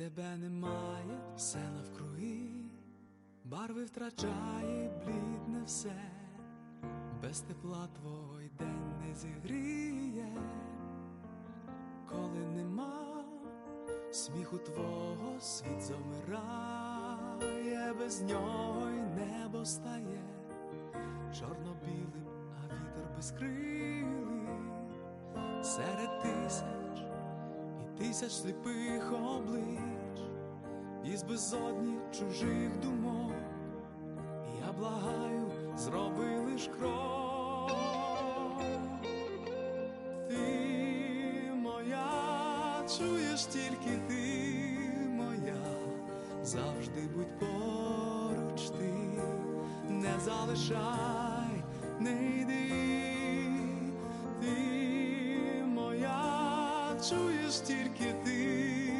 тебе немає, все навкруги, барви втрачає блідне все, без тепла твого й день не зігріє, коли нема сміху твого світ замирає, без нього й небо стає чорно-білим, а вітер безкрилий. Серед тисяч і тисяч сліпих облич, із безодні чужих думок, я благаю, зроби лиш крок. Ти моя, чуєш тільки ти моя, завжди будь поруч ти, не залишай, не йди, ти моя, чуєш тільки ти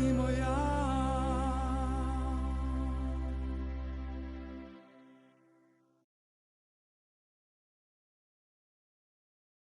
Ти моя.